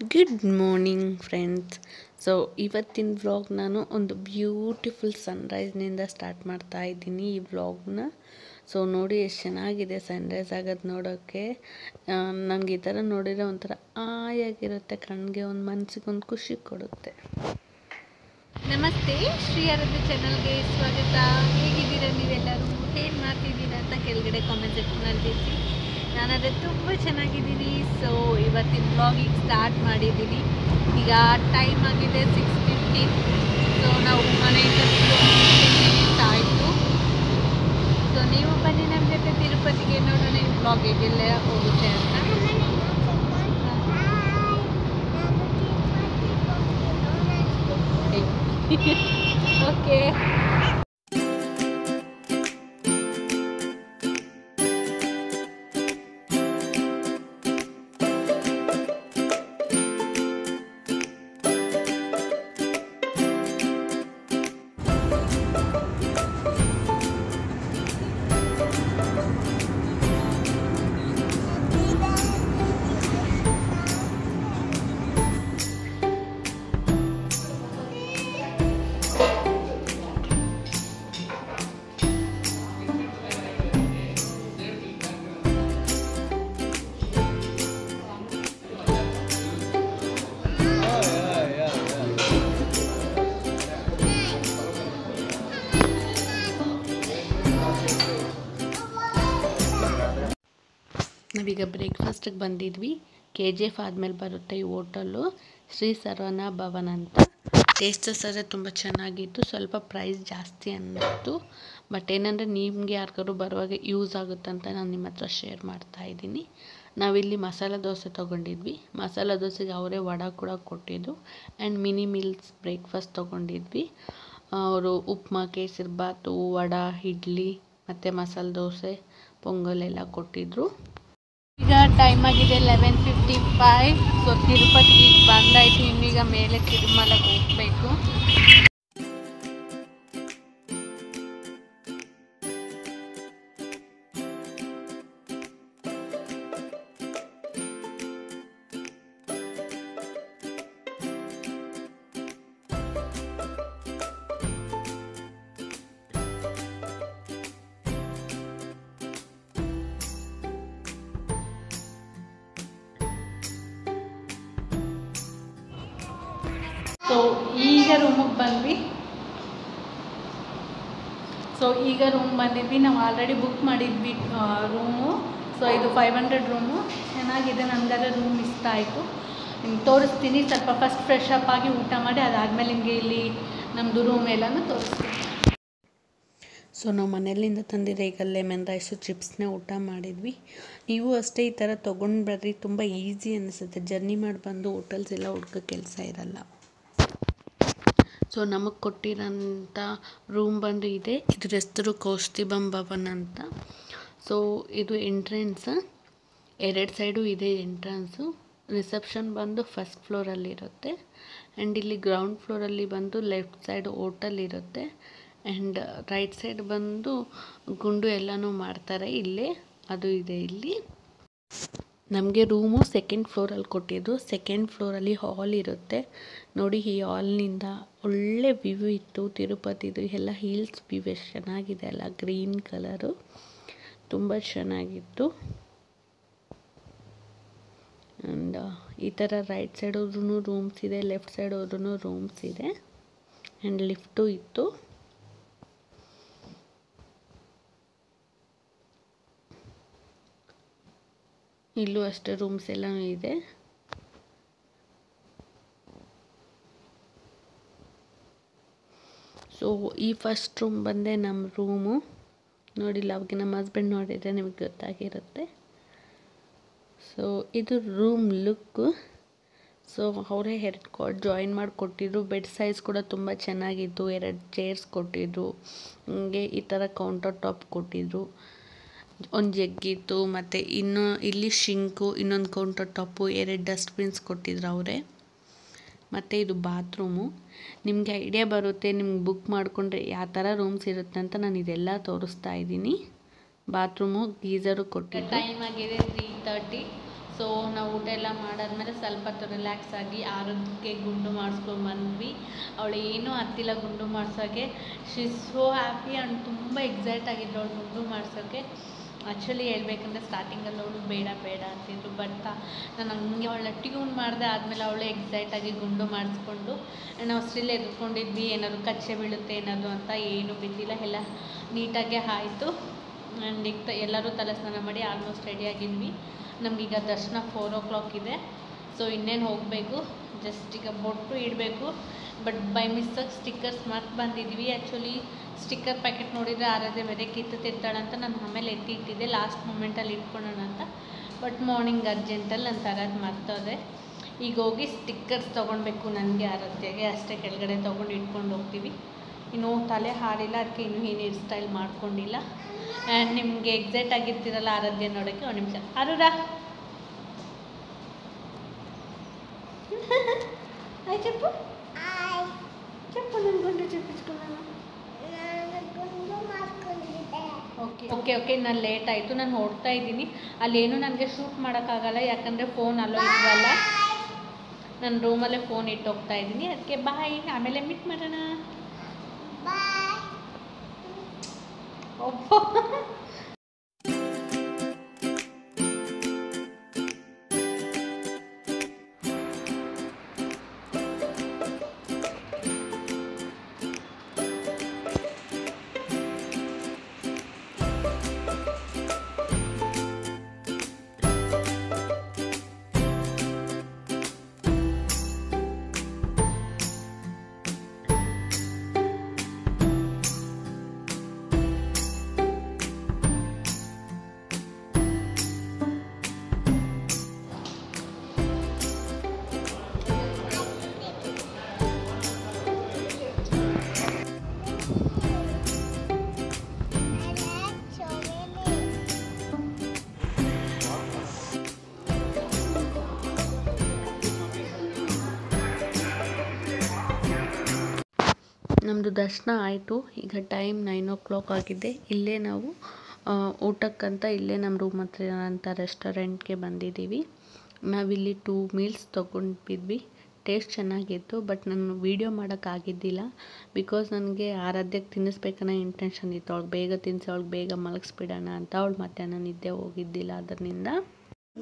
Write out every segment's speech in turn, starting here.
Good morning friends so ಇವತ್ತಿನ vlog ನಾನು ಒಂದು ಬ್ಯೂಟಿಫುಲ್ ಸನ್ರೈಸ್ನಿಂದ ಸ್ಟಾರ್ಟ್ ಮಾಡ್ತಾ ಇದ್ದೀನಿ ಈ ವ್ಲಾಗ್ನ ಸೊ ನೋಡಿ ಎಷ್ಟು ಚೆನ್ನಾಗಿದೆ ಸನ್ರೈಸ್ ಆಗೋದು ನೋಡೋಕ್ಕೆ ನನಗೆ ಈ ಥರ ನೋಡಿದರೆ ಒಂಥರ ಆಯಾಗಿರುತ್ತೆ ಕಣ್ಣಿಗೆ ಒಂದು ಮನಸ್ಸಿಗೆ ಒಂದು ಖುಷಿ ಕೊಡುತ್ತೆ. ನಮಸ್ತೆ, ಶ್ರೀ ಆರಾಧ್ಯ ಚಾನಲ್ಗೆ ಸ್ವಾಗತ. ಹೇಗಿದ್ದೀರಾ ನೀವೆಲ್ಲರೂ? ಏನು ಮಾಡ್ತಿದ್ದೀರಾ ಅಂತ ಕೆಳಗಡೆ ಕಾಮೆಂಟ್ ಸೆಕ್ಷನಲ್ಲಿ ತಿಳಿಸಿ. ನಾನದೇ ತುಂಬ ಚೆನ್ನಾಗಿದ್ದೀನಿ. ಸೊ ಇವತ್ತಿನ ಬ್ಲಾಗಿಂಗ್ ಸ್ಟಾರ್ಟ್ ಮಾಡಿದ್ದೀನಿ ಈಗ ಟೈಮ್ ಆಗಿದೆ ಸಿಕ್ಸ್ ಫಿಫ್ಟೀನ್ ಸೊ ನಾವು ನಾವೀಗ ಬ್ರೇಕ್ಫಾಸ್ಟಿಗೆ ಬಂದಿದ್ವಿ. ಕೆ ಜಿ ಎಫ್ ಆದಮೇಲೆ ಬರುತ್ತೆ ಈ ಹೋಟಲ್ಲು ಶ್ರೀ ಸರ್ವನ ಭವನ್ ಅಂತ. ಟೇಸ್ಟ್ ಸರ ತುಂಬ ಚೆನ್ನಾಗಿತ್ತು. ಸ್ವಲ್ಪ ಪ್ರೈಸ್ ಜಾಸ್ತಿ ಅನ್ನಿಸ್ತು. ಬಟ್ ಏನಂದರೆ ನಿಮಗೆ ಯಾರಿಗಾದ್ರು ಬರುವಾಗ ಯೂಸ್ ಆಗುತ್ತೆ ಅಂತ ನಾನು ನಿಮ್ಮ ಹತ್ರ ಶೇರ್ ಮಾಡ್ತಾ ಇದ್ದೀನಿ. ನಾವಿಲ್ಲಿ ಮಸಾಲೆ ದೋಸೆ ತೊಗೊಂಡಿದ್ವಿ. ಮಸಾಲೆ ದೋಸೆಗೆ ಅವರೇ ವಡ ಕೂಡ ಕೊಟ್ಟಿದ್ದು ಆ್ಯಂಡ್ ಮಿನಿ ಮೀಲ್ಸ್ ಬ್ರೇಕ್ಫಾಸ್ಟ್ ತೊಗೊಂಡಿದ್ವಿ. ಅವರು ಉಪ್ಮಾ ಕೇಸರಿಬಾತು ವಡ, ಇಡ್ಲಿ, ಮತ್ತು ಮಸಾಲೆ ದೋಸೆ, ಪೊಂಗಲ್ ಎಲ್ಲ ಕೊಟ್ಟಿದ್ದರು ಈಗ ಟೈಮ್ ಆಗಿದೆ ಲೆವೆನ್ ಫಿಫ್ಟಿ ಫೈವ್ ಸೊ ತಿರುಪತಿಗೆ ಈಗ ಬಂದಾಯಿತು ಇನ್ನೀಗ ಮೇಲೆ ತಿರುಮಲಕ್ಕೆ ಹೋಗಬೇಕು. ಈಗ ರೂಮಿಗೆ ಬಂದ್ವಿ. ಸೊ ಈಗ ರೂಮ್ ಬಂದಿದ್ವಿ. ನಾವು ಆಲ್ರೆಡಿ ಬುಕ್ ಮಾಡಿದ್ವಿ ರೂಮು ಸೊ ಇದು ಫೈವ್ ಹಂಡ್ರೆಡ್ ರೂಮು ಚೆನ್ನಾಗಿದೆ ನನಗಾದ್ರೆ ರೂಮ್ ಇಷ್ಟ ಆಯಿತು. ನಿಮ್ಗೆ ತೋರಿಸ್ತೀನಿ. ಸ್ವಲ್ಪ ಫಸ್ಟ್ ಫ್ರೆಶ್ ಅಪ್ ಆಗಿ ಊಟ ಮಾಡಿ, ಅದಾದಮೇಲೆ ನಿಮಗೆ ಇಲ್ಲಿ ನಮ್ಮದು ರೂಮ್ ಎಲ್ಲನೂ ತೋರಿಸ್ತೀನಿ. ಸೊ ನಾವು ಮನೆಯಲ್ಲಿಂದ ತಂದಿದ್ದೆ ಈಗ ಲೆಮನ್ ರೈಸು ಚಿಪ್ಸ್ನ ಊಟ ಮಾಡಿದ್ವಿ. ನೀವು ಅಷ್ಟೇ ಈ ಥರ ತೊಗೊಂಡು ಬರ್ರಿ ತುಂಬ ಈಸಿ ಅನಿಸುತ್ತೆ. ಜರ್ನಿ ಮಾಡಿ ಬಂದು ಹೋಟೆಲ್ಸ್ ಎಲ್ಲ ಹುಡ್ಕೋ ಕೆಲಸ ಇರಲ್ಲ. ಸೊ ನಮಗೆ ಕೊಟ್ಟಿರೋಂಥ ರೂಮ್ ಬಂದು ಇದೆ. ಇದ್ರ ಹೆಸರು ಕೌಸ್ತಿಬಂ ಭವನ್ ಅಂತ. ಸೊ ಇದು ಎಂಟ್ರೆನ್ಸ್ ಎರಡು ಸೈಡು ಇದೆ ಎಂಟ್ರೆನ್ಸು ರಿಸೆಪ್ಷನ್ ಬಂದು ಫಸ್ಟ್ ಫ್ಲೋರಲ್ಲಿರುತ್ತೆ ಆ್ಯಂಡ್ ಇಲ್ಲಿ ಗ್ರೌಂಡ್ ಫ್ಲೋರಲ್ಲಿ ಬಂದು ಲೆಫ್ಟ್ ಸೈಡ್ ಹೋಟೆಲ್ ಇರುತ್ತೆ. ಆ್ಯಂಡ್ ರೈಟ್ ಸೈಡ್ ಬಂದು ಗುಂಡು ಎಲ್ಲನೂ ಮಾಡ್ತಾರೆ ಇಲ್ಲೇ. ಅದು ಇದೆ ಇಲ್ಲಿ. ನಮಗೆ ರೂಮು ಸೆಕೆಂಡ್ ಫ್ಲೋರಲ್ಲಿ ಕೊಟ್ಟಿದ್ದು. ಸೆಕೆಂಡ್ ಫ್ಲೋರಲ್ಲಿ ಹಾಲ್ ಇರುತ್ತೆ. ನೋಡಿ ಈ ಹಾಲ್ನಿಂದ ಒಳ್ಳೆ ವ್ಯೂ ಇತ್ತು, ತಿರುಪತಿದು ಎಲ್ಲ ಹೀಲ್ಸ್ ವ್ಯೂ ಎಷ್ಟು ಚೆನ್ನಾಗಿದೆ ಅಲ್ಲ ಗ್ರೀನ್ ಕಲರು ತುಂಬ ಚೆನ್ನಾಗಿತ್ತು. ಆ್ಯಂಡ್ ಈ ಥರ ರೈಟ್ ಸೈಡ್ ಹೋದ್ರೂ ರೂಮ್ಸ್ ಇದೆ ಲೆಫ್ಟ್ ಸೈಡ್ ಹೋದ್ರೂ ರೂಮ್ಸ್ ಇದೆ. ಆ್ಯಂಡ್ ಲಿಫ್ಟು ಇತ್ತು. ಇಲ್ಲೂ ಅಷ್ಟೇ ರೂಮ್ಸ್ ಎಲ್ಲ ಇದೆ ಸೊ ಈ ಫಸ್ಟ್ ರೂಮ್ ಬಂದೆ ನಮ್ಮ ರೂಮು ನೋಡಿಲ್ಲ ಅವಾಗ ನಮ್ಮ ಹಸ್ಬೆಂಡ್ ನೋಡಿದರೆ ನಿಮಗೆ ಗೊತ್ತಾಗಿರುತ್ತೆ. ಸೊ ಇದು ರೂಮ್ ಲುಕ್ಕು ಸೊ ಅವರೇ ಎರಡು ಕಾಟ್ ಜಾಯಿನ್ ಮಾಡಿ ಕೊಟ್ಟಿದ್ರು ಬೆಡ್ ಸೈಜ್ ಕೂಡ ತುಂಬ ಚೆನ್ನಾಗಿತ್ತು. ಎರಡು ಚೇರ್ಸ್ ಕೊಟ್ಟಿದ್ರು. ಹಂಗೆ ಈ ಥರ ಕೌಂಟರ್ ಟಾಪ್ ಕೊಟ್ಟಿದ್ರು. ಒಂದು ಜಗ್ಗಿತ್ತು ಮತ್ತು ಇನ್ನು, ಇಲ್ಲಿ ಶಿಂಕು ಇನ್ನೊಂದು ಕೌಂಟರ್ ಟಾಪು ಎರಡು ಡಸ್ಟ್ಬಿನ್ಸ್ ಕೊಟ್ಟಿದ್ರು ಅವರೇ. ಮತ್ತು ಇದು ಬಾತ್ರೂಮು. ನಿಮಗೆ ಐಡಿಯಾ ಬರುತ್ತೆ, ನಿಮ್ಗೆ ಬುಕ್ ಮಾಡಿಕೊಂಡ್ರೆ ಯಾವ ಥರ ರೂಮ್ಸ್ ಇರುತ್ತೆ ಅಂತ ನಾನು ಇದೆಲ್ಲ ತೋರಿಸ್ತಾ ಇದ್ದೀನಿ. ಬಾತ್ರೂಮು ಗೀಝರು ಕೊಟ್ಟಿದ್ದೆ. ಟೈಮ್ ಆಗಿದೆ ತ್ರೀ ತರ್ಟಿ ಸೊ ನಾವು ಊಟ ಎಲ್ಲ ಮಾಡಾದ್ಮೇಲೆ ಸ್ವಲ್ಪ ಹೊತ್ತು ರಿಲ್ಯಾಕ್ಸ್ ಆಗಿ ಆರೋಗ್ಯಕ್ಕೆ ಗುಂಡು ಮಾಡಿಸ್ಕೊಂಡು ಬಂದ್ವಿ. ಅವಳು ಏನೂ ಹತ್ತಿಲ್ಲ ಗುಂಡು ಮಾಡ್ಸೋಕ್ಕೆ ಶಿ ಸೋ ಹ್ಯಾಪಿ ಆ್ಯಂಡ್ ತುಂಬ ಎಕ್ಸೈಟ್ ಆಗಿದ್ಲು ಅವಳು ಗುಂಡು ಮಾಡ್ಸೋಕ್ಕೆ ಆ್ಯಕ್ಚುಲಿ ಹೇಳ್ಬೇಕಂದ್ರೆ ಸ್ಟಾರ್ಟಿಂಗಲ್ಲಿ ಅವಳು ಬೇಡ ಬೇಡ ಅಂತಿದ್ರು ಬಟ್ ನಾನು ಹಂಗೆ ಅವಳನ್ನ ಟ್ಯೂನ್ ಮಾಡಿದೆ ಆದಮೇಲೆ ಅವಳು ಎಕ್ಸೈಟಾಗಿ ಗುಂಡು ಮಾಡಿಸ್ಕೊಂಡು, ನಾವು ಸ್ಟಿಲ್ ಎದ್ಕೊಂಡಿದ್ವಿ, ಏನಾದ್ರು ಕಚ್ಚೆ ಬೀಳುತ್ತೆ, ಏನಾದ್ರು ಅಂತ ಏನೂ ಬಿದ್ದಿಲ್ಲ. ಎಲ್ಲ ನೀಟಾಗೆ ಆಯಿತು. ಆ್ಯಂಡ್ ಈಗ ಎಲ್ಲರೂ ತಲೆ ಸ್ನಾನ ಮಾಡಿ ಆಲ್ಮೋಸ್ಟ್ ರೆಡಿ ಆಗಿದ್ವಿ. ನಮಗೀಗ ದರ್ಶನ ಫೋರ್ ಓ ಕ್ಲಾಕ್ ಇದೆ. ಸೊ ಇನ್ನೇನು ಹೋಗಬೇಕು? ಜಸ್ಟ್ ಈಗ ಬೊಟ್ಟು ಇಡಬೇಕು. ಬಟ್ ಬೈ ಮಿಸ್ಸಾಗಿ ಸ್ಟಿಕ್ಕರ್ಸ್ ಮತ್ತೆ ಬಂದಿದ್ವಿ. ಆ್ಯಕ್ಚುಲಿ ಸ್ಟಿಕ್ಕರ್ ಪ್ಯಾಕೆಟ್ ನೋಡಿದರೆ ಆರಾಧ್ಯ ಬೇರೆ ಕಿತ್ತು ತಿರ್ತಾಳಂತ ನಾನು ಆಮೇಲೆ ಎತ್ತಿ ಇಟ್ಟಿದ್ದೆ. ಲಾಸ್ಟ್ ಮೂಮೆಂಟಲ್ಲಿ ಇಟ್ಕೊಳ್ಳೋಣ ಅಂತ. ಬಟ್ ಮಾರ್ನಿಂಗ್ ಅರ್ಜೆಂಟಲ್ಲಿ ನಾನು ತರೋದು ಮರ್ತೋದೆ. ಈಗ ಹೋಗಿ ಸ್ಟಿಕ್ಕರ್ಸ್ ತೊಗೊಳ್ಬೇಕು ನನಗೆ ಆರಾಧ್ಯಗೆ ಅಷ್ಟೇ ಕೆಳಗಡೆ ತೊಗೊಂಡು ಇಟ್ಕೊಂಡು ಹೋಗ್ತೀವಿ. ಇನ್ನೂ ತಲೆ ಹಾರಿಲ್ಲ. ಅದಕ್ಕೆ ಇನ್ನೂ ಏನು ಹೇರ್ ಸ್ಟೈಲ್ ಮಾಡ್ಕೊಂಡಿಲ್ಲ. ಆ್ಯಂಡ್ ನಿಮಗೆ ಎಕ್ಸೈಟ್ ಆಗಿರ್ತೀರಲ್ಲ ಆರಾಧ್ಯ ನೋಡೋಕ್ಕೆ ಒಂದು ನಿಮಿಷ. ಅರುರಾ ಆಯ್ చెప్పు చెప్పు ನಾನು ಗುಂಡು ಚೆಪ್ಪಿಸ್ಕೊಳ್ಳೋಣ ಓಕೆ ಓಕೆ ಓಕೆ ನಾನು ಲೇಟ್ ಆಯಿತು ನಾನು ಹೊಡ್ತಾ ಇದ್ದೀನಿ ಅಲ್ಲೇನು ನನಗೆ ಶೂಟ್ ಮಾಡೋಕ್ಕಾಗಲ್ಲ ಯಾಕಂದರೆ ಫೋನ್ ಅಲ್ಲೋ ಇಲ್ವಲ್ಲ ನಾನು ರೂಮಲ್ಲೇ ಫೋನ್ ಇಟ್ಟು ಹೋಗ್ತಾ ಇದ್ದೀನಿ ಅದಕ್ಕೆ ಬಾಯ್ ಆಮೇಲೆ ಮೀಟ್ ಮಾಡೋಣ ಒಬ್ಬ ನಮ್ಮದು ದರ್ಶನ ಆಯಿತು. ಈಗ ಟೈಮ್ ನೈನ್ ಓ ಕ್ಲಾಕ್ ಆಗಿದೆ. ಇಲ್ಲೇ ನಾವು ಊಟಕ್ಕಂತ ಇಲ್ಲೇ ನಮ್ಮ ರೂಮ್ ಹತ್ರ ಇರೋಂಥ ರೆಸ್ಟೋರೆಂಟ್ಗೆ ಬಂದಿದ್ದೀವಿ. ನಾವಿಲ್ಲಿ ಟೂ ಮೀಲ್ಸ್ ತೊಗೊಂಡಿದ್ವಿ. ಟೇಸ್ಟ್ ಚೆನ್ನಾಗಿತ್ತು ಬಟ್ ನಾನು ವೀಡಿಯೋ ಮಾಡೋಕ್ಕಾಗಿದ್ದಿಲ್ಲ ಬಿಕಾಸ್ ನನಗೆ ಆರಾಧ್ಯಕ್ಕೆ ತಿನ್ನಿಸ್ಬೇಕನ್ನೋ ಇಂಟೆನ್ಷನ್ ಇತ್ತು. ಅವ್ಳು ಬೇಗ ತಿನ್ನಿಸಿ ಅವ್ಳಿಗೆ ಬೇಗ ಮಲಗಿಸ್ಬಿಡೋಣ ಅಂತ ಅವಳು ಮಧ್ಯಾಹ್ನ ನಿದ್ದೆ ಹೋಗಿದ್ದಿಲ್ಲ ಅದರಿಂದ.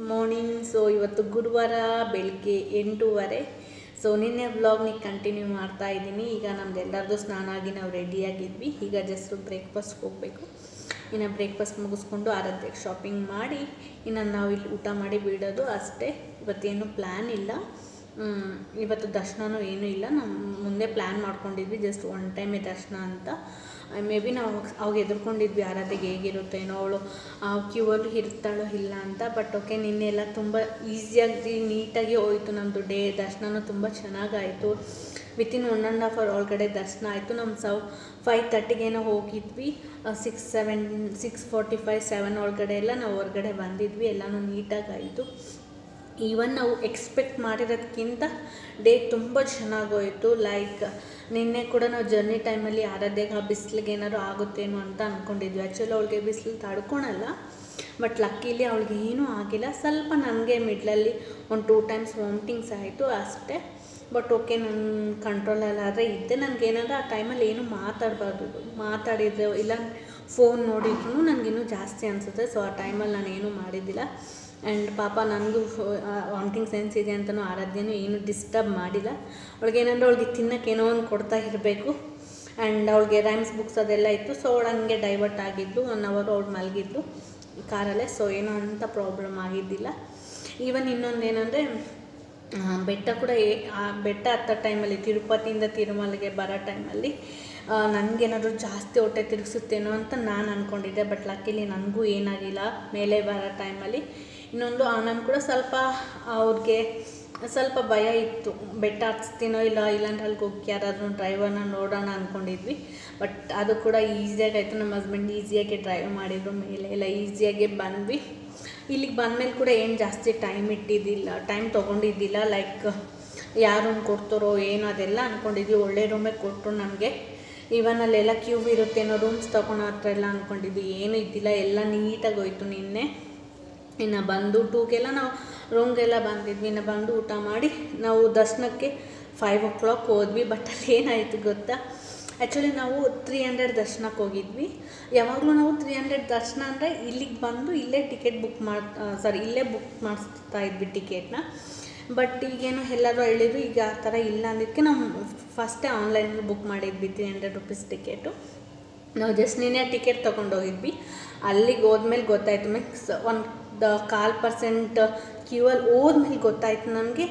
ಮಾರ್ನಿಂಗ್ ಸೊ ಇವತ್ತು ಗುರುವಾರ ಬೆಳಗ್ಗೆ ಎಂಟೂವರೆ. ಸೊ ನಿನ್ನೆ ವ್ಲಾಗ್ನಿಗೆ ಕಂಟಿನ್ಯೂ ಮಾಡ್ತಾ ಇದ್ದೀನಿ. ಈಗ ನಮ್ದು ಎಲ್ಲರದ್ದು ಸ್ನಾನ ಆಗಿ ನಾವು ರೆಡಿಯಾಗಿದ್ವಿ ಈಗ ಜಸ್ಟ್ ಬ್ರೇಕ್ಫಾಸ್ಟ್ಗೆ ಹೋಗಬೇಕು. ಇನ್ನು ಬ್ರೇಕ್ಫಾಸ್ಟ್ ಮುಗಿಸ್ಕೊಂಡು ಆರಾಧ್ಯಕ್ಕೆ ಶಾಪಿಂಗ್ ಮಾಡಿ, ಇನ್ನು ನಾವು ಇಲ್ಲಿ ಊಟ ಮಾಡಿ ಬಿಡೋದು ಅಷ್ಟೇ. ಇವತ್ತೇನು ಪ್ಲ್ಯಾನ್ ಇಲ್ಲ. ಇವತ್ತು ದರ್ಶನವೂ ಏನೂ ಇಲ್ಲ. ನಮ್ಮ ಮುಂದೆ ಪ್ಲ್ಯಾನ್ ಮಾಡ್ಕೊಂಡಿದ್ವಿ. ಜಸ್ಟ್ ಒನ್ ಟೈಮೇ ದರ್ಶನ ಅಂತ. ಮೇ ಬಿ ನಾವು ಅವಾಗ ಎದುರ್ಕೊಂಡಿದ್ವಿ ಆರಾಧ್ಯಗೆ ಹೇಗಿರುತ್ತೇನೋ ಅವಳು ಕ್ಯೂವಲ್ಲಿ ಇರ್ತಾಳೋ ಇಲ್ಲ ಅಂತ ಬಟ್ ಓಕೆ ನಿನ್ನೆ ಎಲ್ಲ ತುಂಬ ಈಸಿಯಾಗಿ ನೀಟಾಗಿ ಹೋಯಿತು ನಮ್ಮದು ಡೇ ದರ್ಶನನೂ ತುಂಬ ಚೆನ್ನಾಗಾಯಿತು. Within one and half hour ಒಳಗಡೆ ದರ್ಶನ ಆಯಿತು. ನಮ್ಮ ಸವ್ ಫೈವ್ ತರ್ಟಿಗೇನೋ ಹೋಗಿದ್ವಿ. Six seven six forty five seven ಒಳಗಡೆ ಎಲ್ಲ ನಾವು ಹೊರಗಡೆ ಬಂದಿದ್ವಿ. ಎಲ್ಲನೂ ನೀಟಾಗಿ ಆಯಿತು. ಈವನ್ ನಾವು ಎಕ್ಸ್ಪೆಕ್ಟ್ ಮಾಡಿರೋದಕ್ಕಿಂತ ಡೇ ತುಂಬ ಚೆನ್ನಾಗೋಯಿತು. ಲೈಕ್ ನಿನ್ನೆ ಕೂಡ ನಾವು ಜರ್ನಿ ಟೈಮಲ್ಲಿ ಆರಾಧ್ಯಾಗ ಆ ಬಿಸಿಲಿಗೆ ಏನಾದ್ರು ಆಗುತ್ತೇನೋ ಅಂತ ಅಂದ್ಕೊಂಡಿದ್ವಿ ಆ್ಯಕ್ಚುಲಿ ಅವಳಿಗೆ ಬಿಸಿಲು ತಡ್ಕೊಳಲ್ಲ. ಬಟ್ ಲಕ್ಕಿಲಿ ಅವಳಿಗೆ ಏನೂ ಆಗಿಲ್ಲ. ಸ್ವಲ್ಪ ನನಗೆ ಮಿಡ್ಲಲ್ಲಿ ಒಂದು ಟೂ ಟೈಮ್ಸ್ ವಾಮಿಟಿಂಗ್ಸ್ ಆಯಿತು ಅಷ್ಟೇ. ಬಟ್ ಓಕೆ ನನ್ನ ಕಂಟ್ರೋಲಲ್ಲಾದರೆ ಇದ್ದೆ. ನನಗೇನಂದ್ರೆ ಆ ಟೈಮಲ್ಲಿ ಏನು ಮಾತಾಡಬಾರ್ದು. ಮಾತಾಡಿದ್ರೆ ಇಲ್ಲ ಫೋನ್ ನೋಡಿದ್ರು ನನಗಿನ್ನೂ ಜಾಸ್ತಿ ಅನಿಸುತ್ತೆ. ಸೊ ಆ ಟೈಮಲ್ಲಿ ನಾನು ಏನೂ ಮಾಡಿದ್ದಿಲ್ಲ. ಆ್ಯಂಡ್ ಪಾಪ ನನಗೂ ವಾಮಿಟಿಂಗ್ ಸೆನ್ಸ್ ಇದೆ ಅಂತಲೂ ಆರಾಧ್ಯನೂ ಏನು ಡಿಸ್ಟರ್ಬ್ ಮಾಡಿಲ್ಲ. ಅವಳಿಗೆ ಏನಂದ್ರೆ ಅವಳಿಗೆ ತಿನ್ನಕ್ಕೆ ಏನೋ ಒಂದು ಕೊಡ್ತಾ ಇರಬೇಕು. ಆ್ಯಂಡ್ ಅವಳಿಗೆ ರೈಮ್ಸ್ ಬುಕ್ಸ್ ಅದೆಲ್ಲ ಇತ್ತು ಸೊ ಅವಳು ಹಂಗೆ ಡೈವರ್ಟ್ ಆಗಿದ್ದು ಒನ್ ಅವರು ಅವಳು ಮಲಗಿದ್ದು ಕಾರಲ್ಲೇ. ಸೊ ಏನೋ ಅಂತ ಪ್ರಾಬ್ಲಮ್ ಆಗಿದ್ದಿಲ್ಲ. ಈವನ್ ಇನ್ನೊಂದು ಏನಂದರೆ ಬೆಟ್ಟ ಕೂಡ ಆ, ಬೆಟ್ಟ ಹತ್ತೋ ಟೈಮಲ್ಲಿ ತಿರುಪತಿಯಿಂದ ತಿರುಮಲೆಗೆ ಬರೋ ಟೈಮಲ್ಲಿ ನನಗೇನಾದರೂ ಜಾಸ್ತಿ ಹೊಟ್ಟೆ ತಿರುಗಿಸುತ್ತೇನೋ ಅಂತ ನಾನು ಅಂದ್ಕೊಂಡಿದ್ದೆ ಬಟ್ ಲಕ್ಕಿಲಿ ನನಗೂ ಏನಾಗಿಲ್ಲ. ಮೇಲೆ ಬರೋ ಟೈಮಲ್ಲಿ ಇನ್ನೊಂದು ನಾನು ಕೂಡ ಸ್ವಲ್ಪ ಅವ್ರಿಗೆ ಸ್ವಲ್ಪ ಭಯ ಇತ್ತು. ಬೆಟ್ಟ ಹತ್ಸ್ತೀನೋ ಇಲ್ಲ ಇಲ್ಲಾಂದ್ರೆ ಅಲ್ಲಿಗೆ ಹೋಗಿ ಯಾರಾದರೂ ಡ್ರೈವರ್ನ ನೋಡೋಣ ಅಂದ್ಕೊಂಡಿದ್ವಿ ಬಟ್ ಅದು ಕೂಡ ಈಸಿಯಾಗಿ ಆಯಿತು ನಮ್ಮ ಹಸ್ಬೆಂಡ್ ಈಸಿಯಾಗಿ ಡ್ರೈವ್ ಮಾಡಿದ್ರು ಮೇಲೆ. ಎಲ್ಲ ಈಸಿಯಾಗಿ ಬಂದ್ವಿ. ಇಲ್ಲಿಗೆ ಬಂದಮೇಲೆ ಕೂಡ ಏನು ಜಾಸ್ತಿ ಟೈಮ್ ಇಟ್ಟಿದ್ದಿಲ್ಲ. ಟೈಮ್ ತೊಗೊಂಡಿದ್ದಿಲ್ಲ. ಲೈಕ್ ಯಾರು ರೂಮ್ ಕೊಡ್ತಾರೋ ಏನು ಅದೆಲ್ಲ ಅಂದ್ಕೊಂಡಿದ್ವಿ ಒಳ್ಳೆ ರೂಮೇ ಕೊಟ್ಟರು ನಮಗೆ. ಇವನ್ ಅಲ್ಲೆಲ್ಲ ಕ್ಯೂ ಇರುತ್ತೇನೋ ರೂಮ್ಸ್ ತೊಗೊಳೋ ಹತ್ರ ಎಲ್ಲ ಅಂದ್ಕೊಂಡಿದ್ವಿ ಏನೂ ಇದ್ದಿಲ್ಲ, ಎಲ್ಲ ನೀಟಾಗಿ ಹೋಯ್ತು ನಿನ್ನೆ. ಇನ್ನು ಬಂದು ಟೂಗೆಲ್ಲ ನಾವು ರೂಮ್ಗೆಲ್ಲ ಬಂದಿದ್ವಿ. ಇನ್ನು ಬಂದು ಊಟ ಮಾಡಿ ನಾವು ದರ್ಶನಕ್ಕೆ ಫೈವ್ ಓ ಕ್ಲಾಕ್ ಹೋದ್ವಿ ಬಟ್ ಅಲ್ಲಿ ಏನಾಯಿತು ಗೊತ್ತಾ? ಆ್ಯಕ್ಚುಲಿ ನಾವು ತ್ರೀ ಹಂಡ್ರೆಡ್ ದರ್ಶನಕ್ಕೆ ಹೋಗಿದ್ವಿ. ಯಾವಾಗಲೂ ನಾವು ತ್ರೀ ಹಂಡ್ರೆಡ್ ದರ್ಶನ ಅಂದರೆ ಇಲ್ಲಿಗೆ ಬಂದು ಇಲ್ಲೇ ಟಿಕೆಟ್ ಬುಕ್ ಮಾಡಿ ಸಾರಿ ಇಲ್ಲೇ ಬುಕ್ ಮಾಡಿಸ್ತಾ ಇದ್ವಿ ಟಿಕೆಟ್ನ ಬಟ್ ಈಗೇನು ಎಲ್ಲರೂ ಹೇಳಿದ್ರು, ಈಗ ಆ ಥರ ಇಲ್ಲ ಅಂದಿದ್ದಕ್ಕೆ ನಾವು ಫಸ್ಟೇ ಆನ್ಲೈನಲ್ಲಿ ಬುಕ್ ಮಾಡಿದ್ವಿ ತ್ರೀ ಹಂಡ್ರೆಡ್ ರುಪೀಸ್ ಟಿಕೆಟು ನಾವು ಜಸ್ಟ್ ನಿನ್ನೆ ಟಿಕೆಟ್ ತೊಗೊಂಡೋಗಿದ್ವಿ. ಅಲ್ಲಿಗೆ ಹೋದ್ಮೇಲೆ ಗೊತ್ತಾಯ್ತು ಮಿಕ್ಸ್ ಒಂದು ಕಾಲು ಪರ್ಸೆಂಟ್ ಕ್ಯೂ ಅಲ್ಲಿ ಹೋದ್ಮೇಲೆ ಗೊತ್ತಾಯ್ತು ನಮಗೆ.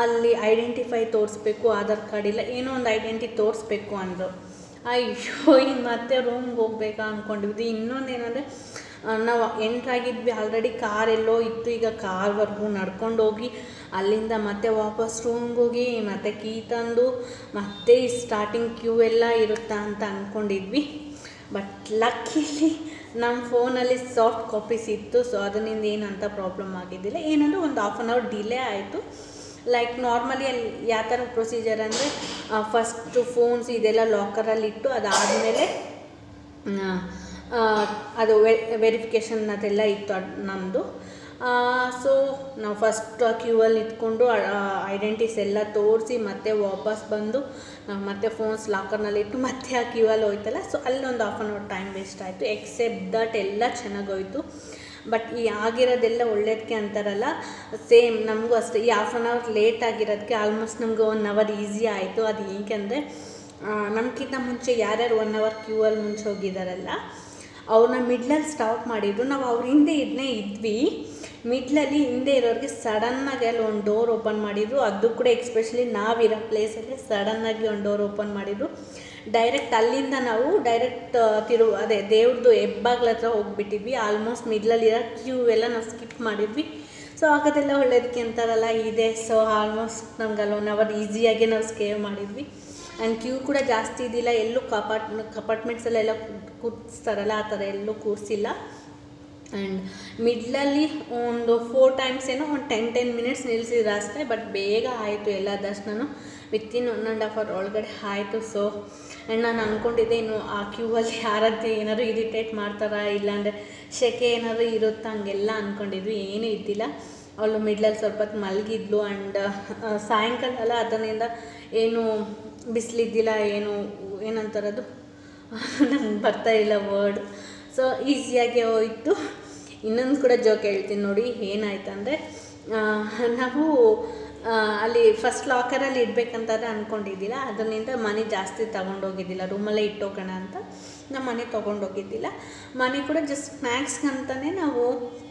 ಅಲ್ಲಿ ಐಡೆಂಟಿಫೈ ತೋರಿಸ್ಬೇಕು, ಆಧಾರ್ ಕಾರ್ಡ್ ಇಲ್ಲ, ಏನೋ ಒಂದು ಐಡೆಂಟಿ ತೋರಿಸ್ಬೇಕು ಅಂದರು. ಅಯ್ಯೋ ಇನ್ನು ಮತ್ತೆ ರೂಮ್ಗೆ ಹೋಗ್ಬೇಕಾ ಅಂದ್ಕೊಂಡಿದ್ವಿ ಇನ್ನೊಂದು ಏನಂದರೆ ನಾವು ಎಂಟ್ರಾಗಿದ್ವಿ ಆಲ್ರೆಡಿ ಕಾರ್ ಎಲ್ಲೋ ಇತ್ತು, ಈಗ ಕಾರ್ವರೆಗೂ ನಡ್ಕೊಂಡು ಹೋಗಿ ಅಲ್ಲಿಂದ ಮತ್ತೆ ವಾಪಸ್ ರೂಮ್ಗೆ ಹೋಗಿ, ಮತ್ತೆ ಕೀ ತಂದು, ಮತ್ತೆ ಸ್ಟಾರ್ಟಿಂಗ್ ಕ್ಯೂ ಎಲ್ಲ ಇರುತ್ತಾ ಅಂತ ಅಂದ್ಕೊಂಡಿದ್ವಿ ಬಟ್ ಲಕ್ಕಿಲಿ ನಮ್ಮ ಫೋನಲ್ಲಿ ಸಾಫ್ಟ್ ಕಾಪೀಸ್ ಇತ್ತು ಸೊ ಅದರಿಂದ ಏನಂತ ಪ್ರಾಬ್ಲಮ್ ಆಗಿದ್ದಿಲ್ಲ. ಏನಂದ್ರೆ ಒಂದು ಹಾಫ್ ಆನ್ ಅವರ್ ಡಿಲೇ ಆಯಿತು. ಲೈಕ್ ನಾರ್ಮಲಿ ಅಲ್ಲಿ ಯಾವ ಥರ ಪ್ರೊಸೀಜರ್ ಅಂದರೆ ಫಸ್ಟು ಫೋನ್ಸ್ ಇದೆಲ್ಲ ಲಾಕರಲ್ಲಿ ಇಟ್ಟು ಅದಾದಮೇಲೆ ಅದು ವೆರಿಫಿಕೇಷನ್ ಅದೆಲ್ಲ ಇತ್ತು ಅದು ನಮ್ಮದು ಸೊ ನಾವು ಫಸ್ಟ್ ಕ್ಯೂ ಅಲ್ಲಿ ನಿಂತ್ಕೊಂಡು ಐಡೆಂಟಿಸ್ ಎಲ್ಲ ತೋರಿಸಿ ಮತ್ತೆ ವಾಪಸ್ ಬಂದು ಮತ್ತೆ ಫೋನ್ಸ್ ಲಾಕರ್ನಲ್ಲಿ ಇಟ್ಟು ಮತ್ತೆ ಆ ಕ್ಯೂ ಅಲ್ಲಿ ಹೋಯ್ತಲ್ಲ ಸೊ ಅಲ್ಲಿ ಒಂದು half an hour time waste ಆಯಿತು. ಎಕ್ಸೆಪ್ಟ್ ದಟ್ ಎಲ್ಲ ಚೆನ್ನಾಗೋಯ್ತು. ಬಟ್ ಈ ಆಗಿರೋದೆಲ್ಲ ಒಳ್ಳೇದಕ್ಕೆ ಅಂತಾರಲ್ಲ ಸೇಮ್ ನಮಗೂ ಅಷ್ಟೇ. ಈ ಹಾಫ್ ಆನ್ ಅವರ್ ಲೇಟ್ ಆಗಿರೋದಕ್ಕೆ ಆಲ್ಮೋಸ್ಟ್ ನಮ್ಗೆ ಒನ್ ಅವರ್ ಈಸಿ ಆಯಿತು. ಅದು ಏಕೆಂದರೆ ನಮಗಿಂತ ಮುಂಚೆ ಯಾರ್ಯಾರು ಒನ್ ಅವರ್ ಕ್ಯೂ ಅಲ್ಲಿ ಮುಂಚೆ ಹೋಗಿದ್ದಾರಲ್ಲ ಅವ್ರನ್ನ ಮಿಡ್ಲಲ್ಲಿ ಸ್ಟಾಪ್ ಮಾಡಿದ್ರು. ನಾವು ಅವ್ರ ಹಿಂದೆ ಇದನ್ನೇ ಇದ್ವಿ. ಮಿಡ್ಲಲ್ಲಿ ಹಿಂದೆ ಇರೋರಿಗೆ ಸಡನ್ನಾಗಿ ಅಲ್ಲಿ ಒಂದು ಡೋರ್ ಓಪನ್ ಮಾಡಿದ್ರು. ಅದು ಕೂಡ ಎಕ್ಸ್ಪೆಷಲಿ ನಾವಿರೋ ಪ್ಲೇಸಲ್ಲಿ ಸಡನ್ನಾಗಿ ಒಂದು ಡೋರ್ ಓಪನ್ ಮಾಡಿದ್ರು. ಡೈರೆಕ್ಟ್ ಅಲ್ಲಿಂದ ನಾವು ಡೈರೆಕ್ಟ್ ತಿರು, ಅದೇ ದೇವ್ರದ್ದು ಹೆಬ್ಬಾಗ್ಲ ಹತ್ರ ಹೋಗ್ಬಿಟ್ಟಿದ್ವಿ. ಆಲ್ಮೋಸ್ಟ್ ಮಿಡ್ಲಲ್ಲಿರೋ ಕ್ಯೂ ಎಲ್ಲ ನಾವು ಸ್ಕಿಪ್ ಮಾಡಿದ್ವಿ. ಸೊ ಆಗೋದೆಲ್ಲ ಒಳ್ಳೇದಕ್ಕೆ ಅಂತಾರಲ್ಲ, ಇದೆ. ಸೊ ಆಲ್ಮೋಸ್ಟ್ ನಮ್ಗೆ ಅಲ್ಲಿ ಒನ್ ಅವರ್ ಈಸಿಯಾಗಿ ನಾವು ಸ್ಕೇವ್ ಮಾಡಿದ್ವಿ. ಆ್ಯಂಡ್ ಕ್ಯೂ ಕೂಡ ಜಾಸ್ತಿ ಇದ್ದಿಲ್ಲ. ಎಲ್ಲೂ ಕಪಾರ್ಟ್ ಕಪಾರ್ಟ್ಮೆಂಟ್ಸಲ್ಲೆಲ್ಲ ಕೂರಿಸ್ತಾರಲ್ಲ, ಆ ಥರ ಎಲ್ಲೂ ಕೂರಿಸಿಲ್ಲ. ಆ್ಯಂಡ್ ಮಿಡ್ಲಲ್ಲಿ ಒಂದು ಫೋರ್ ಟೈಮ್ಸ್ ಏನೋ ಒಂದು ಟೆನ್ ಟೆನ್ ಮಿನಿಟ್ಸ್ ನಿಲ್ಲಿಸಿದ್ರು ಅಷ್ಟೇ ಬಟ್ ಬೇಗ ಆಯಿತು ಎಲ್ಲ ದರ್ಶನನು. Within one and half hour ಒಳಗಡೆ ಆಯಿತು ಸೊ ಆ್ಯಂಡ್ ನಾನು ಅಂದ್ಕೊಂಡಿದ್ದೆ ಇನ್ನು ಆ ಕ್ಯೂವಲ್ಲಿ ಏನಾದರೂ ಏನಾದ್ರು ಇರಿಟೇಟ್ ಮಾಡ್ತಾರಾ, ಇಲ್ಲಾಂದರೆ ಶೆಕೆ ಏನಾದರೂ ಇರುತ್ತಾ, ಹಂಗೆಲ್ಲ ಅಂದ್ಕೊಂಡಿದ್ವಿ ಏನೂ ಇದ್ದಿಲ್ಲ. ಅವಳು ಮಿಡ್ಲಲ್ಲಿ ಸ್ವಲ್ಪ ಹೊತ್ತು ಮಲಗಿದ್ಲು ಆ್ಯಂಡ್ ಸಾಯಂಕಾಲ ಅಲ್ಲ, ಅದರಿಂದ ಏನು ಬಿಸಿಲಿದ್ದಿಲ್ಲ, ಏನು ಏನಂತಾರದು? ನಂಗೆ ಬರ್ತಾ ಇಲ್ಲ ವರ್ಡ್ ಸೊ ಈಸಿಯಾಗಿ ಹೋಯಿತು. ಇನ್ನೊಂದು ಕೂಡ ಜೋಕ್ ಹೇಳ್ತೀನಿ ನೋಡಿ ಏನಾಯ್ತಂದರೆ ನಾವು ಅಲ್ಲಿ ಫಸ್ಟ್ ಲಾಕರಲ್ಲಿ ಇಡಬೇಕಂತಾದ್ರೆ ಅಂದ್ಕೊಂಡಿದ್ದಿಲ್ಲ ಅದರಿಂದ ಮನೆ ಜಾಸ್ತಿ ತೊಗೊಂಡೋಗಿದ್ದಿಲ್ಲ ರೂಮಲ್ಲೇ ಇಟ್ಟೋಗೋಣ ಅಂತ ನಮ್ಮ ಮನೆ ತೊಗೊಂಡೋಗಿದ್ದಿಲ್ಲ. ಮನೆ ಕೂಡ ಜಸ್ಟ್ ಸ್ನ್ಯಾಕ್ಸ್ಗಂತಲೇ ನಾವು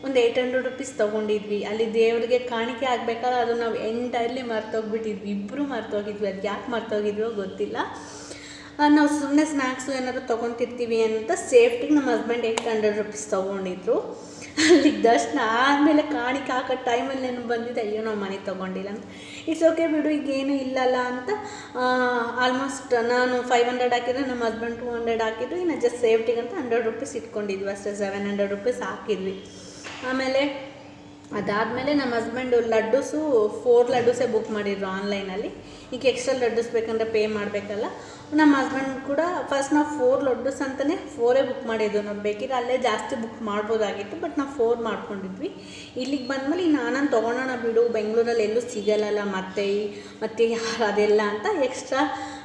ಒಂದು ಏಯ್ಟ್ ಹಂಡ್ರೆಡ್ ರುಪೀಸ್ ತೊಗೊಂಡಿದ್ವಿ. ಅಲ್ಲಿ ದೇವರಿಗೆ ಕಾಣಿಕೆ ಆಗಬೇಕಾದ್ರೆ ಅದು ನಾವು ಎಂಟೈರ್ಲಿ ಮರ್ತೋಗ್ಬಿಟ್ಟಿದ್ವಿ. ಇಬ್ಬರು ಮರ್ತೋಗಿದ್ವಿ, ಅದು ಯಾಕೆ ಮರ್ತೋಗಿದ್ವೋ ಗೊತ್ತಿಲ್ಲ. ನಾವು ಸುಮ್ಮನೆ ಸ್ನ್ಯಾಕ್ಸು ಏನಾದ್ರು ತೊಗೊತಿರ್ತೀವಿ ಅಂತ ಸೇಫ್ಟಿಗೆ ನಮ್ಮ ಹಸ್ಬೆಂಡ್ ಏಯ್ಟ್ ಹಂಡ್ರೆಡ್ ರುಪೀಸ್ ತೊಗೊಂಡಿದ್ರು. ಅಲ್ಲಿಗೆ ದರ್ಶನ ಆದಮೇಲೆ ಕಾಣಿಕೆ ಹಾಕೋ ಟೈಮಲ್ಲಿ ನೆನಪು ಬಂದಿದ್ದೆ ಅಯ್ಯೋ ನಾವು ಮನೆ ತೊಗೊಂಡಿಲ್ಲ ಅಂತ. ಇಟ್ಸ್ ಓಕೆ ಬಿಡು ಈಗ ಏನೂ ಇಲ್ಲಲ್ಲ ಅಂತ ಆಲ್ಮೋಸ್ಟ್ ನಾನು ಫೈವ್ ಹಂಡ್ರೆಡ್ ಹಾಕಿದ್ರೆ ನಮ್ಮ ಹಸ್ಬೆಂಡ್ ಟು ಹಂಡ್ರೆಡ್ ಹಾಕಿದ್ರು. ಇನ್ನು ಜಸ್ಟ್ ಸೇಫ್ಟಿಗೆ ಅಂತ ಹಂಡ್ರೆಡ್ ರುಪೀಸ್ ಇಟ್ಕೊಂಡಿದ್ವಿ ಅಷ್ಟೇ ಸೆವೆನ್ ಹಂಡ್ರೆಡ್ ರುಪೀಸ್ ಹಾಕಿದ್ವಿ. ಆಮೇಲೆ ಅದಾದಮೇಲೆ ನಮ್ಮ ಹಸ್ಬೆಂಡು ಲಡ್ಡುಸು ಫೋರ್ ಲಡ್ಡುಸೇ ಬುಕ್ ಮಾಡಿದ್ರು ಆನ್ಲೈನಲ್ಲಿ ಈಗ ಎಕ್ಸ್ಟ್ರಾ ಲಡ್ಡುಸ್ ಬೇಕಂದ್ರೆ ಪೇ ಮಾಡಬೇಕಲ್ಲ. ನಮ್ಮ ಹಸ್ಬೆಂಡ್ ಕೂಡ ಫಸ್ಟ್ ನಾವು ಫೋರ್ ಲಡ್ಡುಸ್ ಅಂತಲೇ ಫೋರೇ ಬುಕ್ ಮಾಡಿದ್ದು. ನಾವು ಬೇಕಿದ್ರೆ ಅಲ್ಲೇ ಜಾಸ್ತಿ ಬುಕ್ ಮಾಡ್ಬೋದಾಗಿತ್ತು ಬಟ್ ನಾವು ಫೋರ್ ಮಾಡ್ಕೊಂಡಿದ್ವಿ. ಇಲ್ಲಿಗೆ ಬಂದಮೇಲೆ ನಾನು ತೊಗೊಳೋಣ ಬಿಡು, ಬೆಂಗಳೂರಲ್ಲಿ ಎಲ್ಲೂ ಸಿಗಲ್ಲಲ್ಲ ಮತ್ತೆ ಮತ್ತೆ ಯಾರು ಅದೆಲ್ಲ ಅಂತ ಎಕ್ಸ್ಟ್ರಾ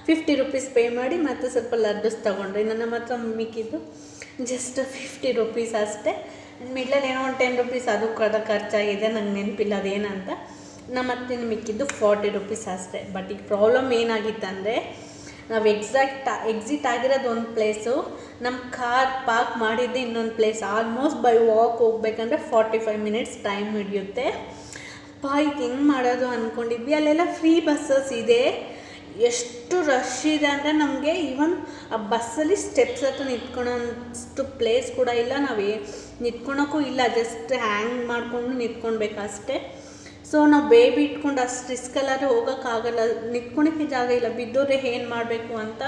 ಫಿಫ್ಟಿ ರುಪೀಸ್ ಪೇ ಮಾಡಿ ಮತ್ತೆ ಸ್ವಲ್ಪ ಲಡ್ಡುಸ್ ತೊಗೊಂಡ್ರಿ. ನನ್ನ ಮಾತ್ರ ಮಿಕ್ಕಿದ್ದು ಜಸ್ಟ್ ಫಿಫ್ಟಿ ರುಪೀಸ್ ಅಷ್ಟೇ. ಮಿಡ್ಲಲ್ಲಿ ಏನೋ ಒಂದು ಟೆನ್ ರುಪೀಸ್ ಅದು ಕಡ ಖರ್ಚಾಗಿದೆ, ನಂಗೆ ನೆನಪಿಲ್ಲ ಅದೇನಂತ. ನಮ್ಮ ಅತ್ತೆ ಮಿಕ್ಕಿದ್ದು ಫಾರ್ಟಿ ರುಪೀಸ್ ಅಷ್ಟೇ. ಬಟ್ ಈಗ ಪ್ರಾಬ್ಲಮ್ ಏನಾಗಿತ್ತಂದರೆ, ನಾವು ಎಕ್ಸಾಕ್ಟ್ ಎಕ್ಸಿಟ್ ಆಗಿರೋದು ಒಂದು ಪ್ಲೇಸು ನಮ್ಮ ಕಾರ್ ಪಾರ್ಕ್ ಮಾಡಿದ್ದೆ ಇನ್ನೊಂದು ಪ್ಲೇಸ್ ಆಲ್ಮೋಸ್ಟ್ ಬೈ ವಾಕ್ ಹೋಗ್ಬೇಕಂದ್ರೆ ಫಾರ್ಟಿ ಫೈವ್ ಮಿನಿಟ್ಸ್ ಟೈಮ್ ಹಿಡಿಯುತ್ತೆ ಬಾಯ್ ಹೆಂಗೆ ಮಾಡೋದು ಅಂದ್ಕೊಂಡಿದ್ವಿ ಅಲ್ಲೆಲ್ಲ ಫ್ರೀ ಬಸ್ಸಸ್ ಇದೆ. ಎಷ್ಟು ರಶ್ ಇದೆ ಅಂದರೆ ನಮಗೆ ಈವನ್ ಆ ಬಸ್ಸಲ್ಲಿ ಸ್ಟೆಪ್ಸ್ ಹತ್ರ ನಿಂತ್ಕೊಳ್ಳೋಷ್ಟು ಪ್ಲೇಸ್ ಕೂಡ ಇಲ್ಲ. ನಾವೇ ನಿಂತ್ಕೊಳಕ್ಕೂ ಇಲ್ಲ ಜಸ್ಟ್ ಹ್ಯಾಂಗ್ ಮಾಡಿಕೊಂಡು ನಿಂತ್ಕೊಳ್ಬೇಕಷ್ಟೇ. ಸೊ ನಾವು ಬೇಬಿ ಇಟ್ಕೊಂಡು ಅಷ್ಟು ರಿಸ್ಕಲ್ಲಾದ್ರೆ ಹೋಗೋಕ್ಕಾಗಲ್ಲ. ನಿಂತ್ಕೊಳಕ್ಕೆ ಜಾಗ ಇಲ್ಲ ಬಿದ್ದೋರೆ ಏನು ಮಾಡಬೇಕು ಅಂತ.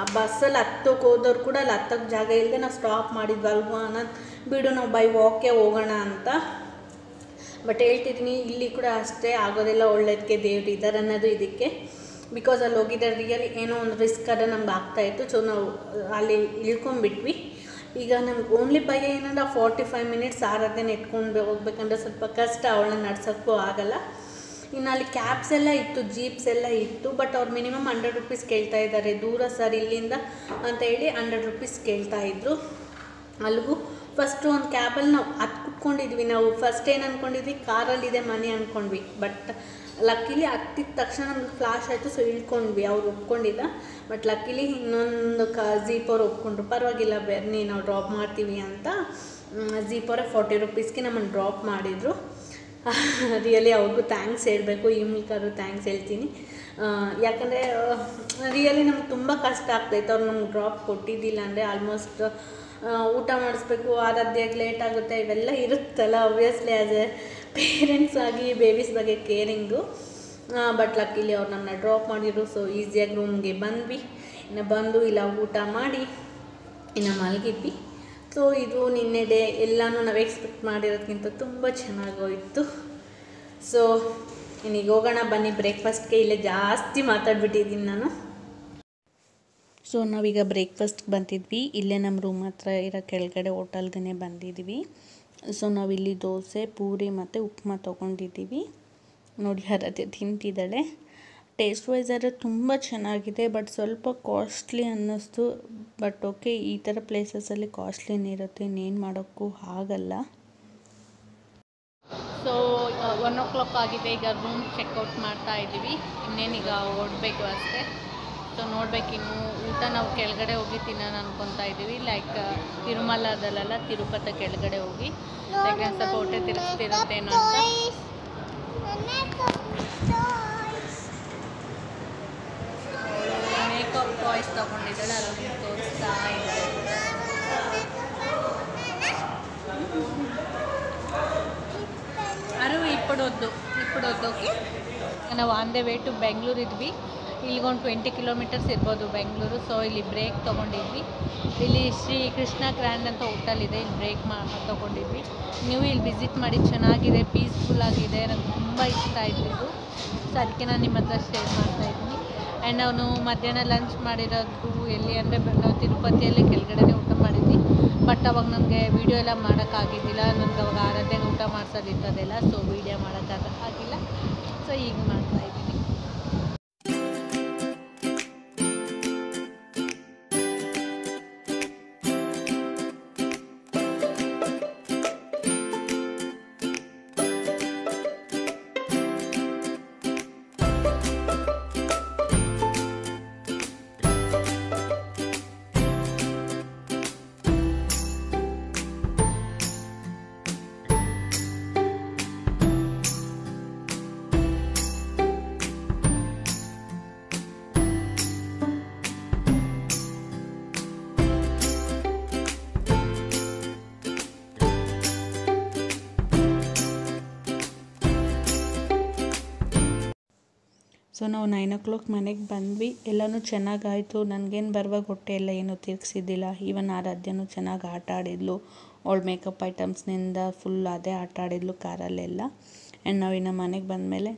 ಆ ಬಸ್ಸಲ್ಲಿ ಹತ್ತೋಕೆ ಹೋದವ್ರು ಕೂಡ ಅಲ್ಲಿ ಹತ್ತೋಕೆ ಜಾಗ ಇಲ್ಲದೆ ನಾವು ಸ್ಟಾಪ್ ಮಾಡಿದ್ವಲ್ವ ಅನ್ನೋದು ಬಿಡು, ನಾವು ಬೈ ವಾಕೇ ಹೋಗೋಣ ಅಂತ. ಬಟ್ ಹೇಳ್ತಿದ್ದೀನಿ ಇಲ್ಲಿ ಕೂಡ ಅಷ್ಟೇ ಆಗೋದೆಲ್ಲ ಒಳ್ಳೇದಕ್ಕೆ ದೇವ್ರು ಇದ್ದಾರೆ ಅನ್ನೋದು ಇದಕ್ಕೆ. ಬಿಕಾಸ್ ಅಲ್ಲಿ ಹೋಗಿದ್ದಾರೆ ರಿಯಲ್ ಏನೋ ಒಂದು ರಿಸ್ಕ್ ಆದರೆ ನಮ್ಗೆ ಆಗ್ತಾಯಿತ್ತು ಸೊ ನಾವು ಅಲ್ಲಿ ಇಳ್ಕೊಂಬಿಟ್ವಿ ಈಗ ನಮ್ಗೆ ಓನ್ಲಿ ಭಯ ಏನಂದ್ರೆ ಫಾರ್ಟಿ ಫೈವ್ ಮಿನಿಟ್ಸ್ ಆರಾಧನೆ ಇಟ್ಕೊಂಡು ಹೋಗ್ಬೇಕಂದ್ರೆ ಸ್ವಲ್ಪ ಕಷ್ಟ ಅವಳನ್ನ ನಡ್ಸೋಕ್ಕೂ ಆಗಲ್ಲ. ಇನ್ನು ಅಲ್ಲಿ ಕ್ಯಾಬ್ಸ್ ಎಲ್ಲ ಇತ್ತು ಜೀಪ್ಸ್ ಎಲ್ಲ ಇತ್ತು ಬಟ್ ಅವ್ರು ಮಿನಿಮಮ್ ಹಂಡ್ರೆಡ್ ರುಪೀಸ್ ಕೇಳ್ತಾ ಇದ್ದಾರೆ. ದೂರ ಸರ್ ಇಲ್ಲಿಂದ ಅಂತ ಹೇಳಿ ಹಂಡ್ರೆಡ್ ರುಪೀಸ್ ಕೇಳ್ತಾ ಇದ್ರು. ಅಲ್ಲಿಗೂ ಫಸ್ಟು ಒಂದು ಕ್ಯಾಬಲ್ಲಿ ನಾವು ಹತ್ತು ಕುತ್ಕೊಂಡಿದ್ವಿ. ನಾವು ಫಸ್ಟ್ ಏನು ಅಂದ್ಕೊಂಡಿದ್ವಿ ಕಾರಲ್ಲಿದೆ ಮನೆ ಅಂದ್ಕೊಂಡ್ವಿ ಬಟ್ ಲಕ್ಕಿಲಿ ಹತ್ತಿದ ತಕ್ಷಣ ನಮ್ಗೆ ಫ್ಲಾಶ್ ಆಯಿತು ಸೊ ಇಳ್ಕೊಂಡ್ವಿ. ಅವ್ರು ಒಪ್ಕೊಂಡಿಲ್ಲ. ಬಟ್ ಲಕ್ಕಿಲಿ ಇನ್ನೊಂದು ಕ ಜೀಪ್ ಅವ್ರು ಒಪ್ಕೊಂಡ್ರು. ಪರವಾಗಿಲ್ಲ ಬನ್ನಿ ನಾವು ಡ್ರಾಪ್ ಮಾಡ್ತೀವಿ ಅಂತ. ಜೀಪ್ ಅವರೇ ಫಾರ್ಟಿ ರುಪೀಸ್ಗೆ ನಮ್ಮನ್ನು ಡ್ರಾಪ್ ಮಾಡಿದರು. ರಿಯಲಿ ಅವ್ರಿಗೂ ಥ್ಯಾಂಕ್ಸ್ ಹೇಳಬೇಕು. ಈ ಮೂಲಕ ಥ್ಯಾಂಕ್ಸ್ ಹೇಳ್ತೀನಿ ಯಾಕಂದರೆ ರಿಯಲಿ ನಮ್ಗೆ ತುಂಬ ಕಷ್ಟ ಆಗ್ತಾಯಿತ್ತು ಅವ್ರು ನಮ್ಗೆ ಡ್ರಾಪ್ ಕೊಟ್ಟಿದ್ದಿಲ್ಲ ಅಂದರೆ ಆಲ್ಮೋಸ್ಟ್ ಊಟ ಮಾಡಿಸ್ಬೇಕು, ಆರಾಧ್ಯಾಗಿ ಲೇಟ್ ಆಗುತ್ತೆ, ಇವೆಲ್ಲ ಇರುತ್ತಲ್ಲ ಒಬ್ವಿಯಸ್ಲಿ ಆ್ಯಸ್ ಎ ಪೇರೆಂಟ್ಸ್ ಆಗಿ ಬೇಬೀಸ್ ಬಗ್ಗೆ ಕೇರಿಂಗು ಬಟ್ ಲಕ್ಕಿಲಿ ಅವ್ರು ನಮ್ಮನ್ನ ಡ್ರಾಪ್ ಮಾಡಿದ್ರು ಸೊ ಈಸಿಯಾಗಿ ರೂಮ್ಗೆ ಬಂದ್ವಿ. ಇನ್ನು ಬಂದು ಇಲ್ಲ, ಊಟ ಮಾಡಿ, ಇನ್ನು ಮಲಗಿದ್ವಿ. ಸೊ ಇದು ನಿನ್ನೆ ಡೇ ಎಲ್ಲನೂ ನಾವು ಎಕ್ಸ್ಪೆಕ್ಟ್ ಮಾಡಿರೋದಕ್ಕಿಂತ ತುಂಬ ಚೆನ್ನಾಗೋಯಿತು. ಸೊ ಇನ್ನೀಗ ಹೋಗೋಣ, ಬನ್ನಿ ಬ್ರೇಕ್ಫಾಸ್ಟ್ಗೆ ಇಲ್ಲೇ ಜಾಸ್ತಿ ಮಾತಾಡ್ಬಿಟ್ಟಿದ್ದೀನಿ ನಾನು. ಸೊ ನಾವೀಗ ಬ್ರೇಕ್ಫಾಸ್ಟ್ಗೆ ಬಂದಿದ್ವಿ. ಇಲ್ಲೇ ನಮ್ಮ ರೂಮ್ ಹತ್ರ ಇರೋ ಕೆಳಗಡೆ ಹೋಟೆಲ್ದೇ ಬಂದಿದ್ವಿ. ಸೊ ನಾವಿಲ್ಲಿ ದೋಸೆ, ಪೂರಿ ಮತ್ತು ಉಪ್ಮಾ ತೊಗೊಂಡಿದ್ದೀವಿ. ನೋಡಿ ಯಾರದೇ ತಿಂತಿದ್ದಾಳೆ. ಟೇಸ್ಟ್ ವೈಸ್ ಆದರೆ ತುಂಬ ಚೆನ್ನಾಗಿದೆ, ಬಟ್ ಸ್ವಲ್ಪ ಕಾಸ್ಟ್ಲಿ ಅನ್ನಿಸ್ತು. ಬಟ್ ಓಕೆ, ಈ ಥರ ಪ್ಲೇಸಸಲ್ಲಿ ಕಾಸ್ಟ್ಲಿನೇ ಇರುತ್ತೆ. ಇನ್ನೇನು ಮಾಡೋಕ್ಕೂ ಆಗಲ್ಲ. ಸೊ ಒನ್ ಓ ಕ್ಲಾಕ್ ಆಗಿದೆ. ಈಗ ರೂಮ್ ಚೆಕ್ಔಟ್ ಮಾಡ್ತಾ ಇದ್ದೀವಿ. ಇನ್ನೇನೀಗ ಹೊರಡಬೇಕು ಅಷ್ಟೇ. ಸೊ ನೋಡಬೇಕಿನ್ನು ಊಟ ನಾವು ಕೆಳಗಡೆ ಹೋಗಿ ತಿನ್ನೋಣ ಅನ್ಕೊತಾ ಇದ್ದೀವಿ. ಲೈಕ್ ತಿರುಮಲದಲ್ಲೆಲ್ಲ ತಿರುಪತಿ ಕೆಳಗಡೆ ಹೋಗಿ. ಯಾಕಂದ್ರೆ ಸ್ವಲ್ಪ ಹೊಟ್ಟೆ ತಿರುಗಿಸ್ತಿರುತ್ತೇನೋ ಅಂತ? ಅರು ಇಪ್ಪಡೋದು ಇಪ್ಪಡೋದು ಓಕೆ ನಾವು on the way to Bengaluru ಇದ್ವಿ. ಇಲ್ಲಿಗೊಂದು ಟ್ವೆಂಟಿ ಕಿಲೋಮೀಟರ್ಸ್ ಇರ್ಬೋದು ಬೆಂಗಳೂರು ಸೊ ಇಲ್ಲಿ ಬ್ರೇಕ್ ತೊಗೊಂಡಿದ್ವಿ. ಇಲ್ಲಿ ಶ್ರೀ ಕೃಷ್ಣ ಗ್ರ್ಯಾಂಡ್ ಅಂತ ಹೋಟೆಲ್ ಇದೆ, ಇಲ್ಲಿ ಬ್ರೇಕ್ ಮಾ ತೊಗೊಂಡಿದ್ವಿ. ನೀವು ಇಲ್ಲಿ ವಿಸಿಟ್ ಮಾಡಿ, ಚೆನ್ನಾಗಿದೆ ಪೀಸ್ಫುಲ್ ಆಗಿದೆ, ನಂಗೆ ತುಂಬ ಇಷ್ಟ ಆಯಿತು ಇದು. ಸೊ ಅದಕ್ಕೆ ನಾನು ನಿಮ್ಮ ಹತ್ರ ಶೇರ್ ಮಾಡ್ತಾ ಇದ್ದೀನಿ. ಆ್ಯಂಡ್ ಅವನು ಮಧ್ಯಾಹ್ನ ಲಂಚ್ ಮಾಡಿರೋದು ಎಲ್ಲಿ ಅಂದರೆ ನಾವು ತಿರುಪತಿಯಲ್ಲೇ ಕೆಳಗಡೆನೇ ಊಟ ಮಾಡಿದ್ವಿ. ಬಟ್ ಅವಾಗ ನನಗೆ ವೀಡಿಯೋ ಎಲ್ಲ ಮಾಡೋಕ್ಕಾಗಿದ್ದಿಲ್ಲ ನನಗೆ ಅವಾಗ ಆರಾಧ್ಯ ಊಟ ಮಾಡಿಸೋದಿತ್ತದೆಲ್ಲ ಸೊ ವೀಡಿಯೋ ಮಾಡೋಕ್ಕಾಗ ಆಗಿಲ್ಲ. ಸೊ ಈಗ ಮಾಡ್ತಾ ಸೊ ನಾವು ನೈನ್ ಓ ಕ್ಲಾಕ್ ಮನೆಗೆ ಬಂದ್ವಿ. ಎಲ್ಲನೂ ಚೆನ್ನಾಗಾಯಿತು. ನನಗೇನು ಬರುವಾಗ ಹೊಟ್ಟೆ ಎಲ್ಲ ಏನೂ ತಿರ್ಗಿಸಿದ್ದಿಲ್ಲ. ಈವನ್ ಆರಾಧ್ಯನೂ ಚೆನ್ನಾಗಿ ಆಟ ಆಡಿದ್ಲು. ಅವಳು ಮೇಕಪ್ ಐಟಮ್ಸ್ನಿಂದ ಫುಲ್ ಅದೇ ಆಟ ಆಡಿದ್ಲು ಕಾರಲ್ಲೆಲ್ಲ. ಆ್ಯಂಡ್ ನಾವು ಇನ್ನು ಮನೆಗೆ ಬಂದಮೇಲೆ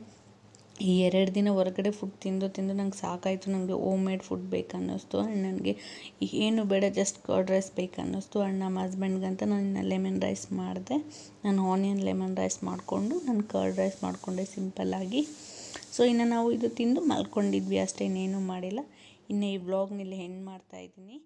ಈ ಎರಡು ದಿನ ಹೊರಗಡೆ ಫುಡ್ ತಿಂದು ತಿಂದು ನಂಗೆ ಸಾಕಾಯಿತು. ನನಗೆ ಓಮ್ ಮೇಡ್ ಫುಡ್ ಬೇಕನ್ನಿಸ್ತು. ಆ್ಯಂಡ್ ನನಗೆ ಏನು ಬೇಡ ಜಸ್ಟ್ ಕರ್ಡ್ ರೈಸ್ ಬೇಕನ್ನಿಸ್ತು. ಆ್ಯಂಡ್ ನಮ್ಮ ಹಸ್ಬೆಂಡ್ಗಂತ ನಾನು ಲೆಮನ್ ರೈಸ್ ಮಾಡಿದೆ. ನಾನು ಆನಿಯನ್ ಲೆಮನ್ ರೈಸ್ ಮಾಡಿಕೊಂಡು, ನಾನು ಕರ್ಡ್ ರೈಸ್ ಮಾಡಿಕೊಂಡೆ ಸಿಂಪಲ್ಲಾಗಿ ಸೊ ಇನ್ನು ನಾವು ಇದು ತಿಂದು ಮಲ್ಕೊಂಡಿದ್ವಿ ಅಷ್ಟೇ ಇನ್ನೇನು ಮಾಡಿಲ್ಲ. ಇನ್ನು ಈ ವ್ಲಾಗ್ನಲ್ಲಿ ಹೆಂಡ್ ಮಾಡ್ತಾಯಿದ್ದೀನಿ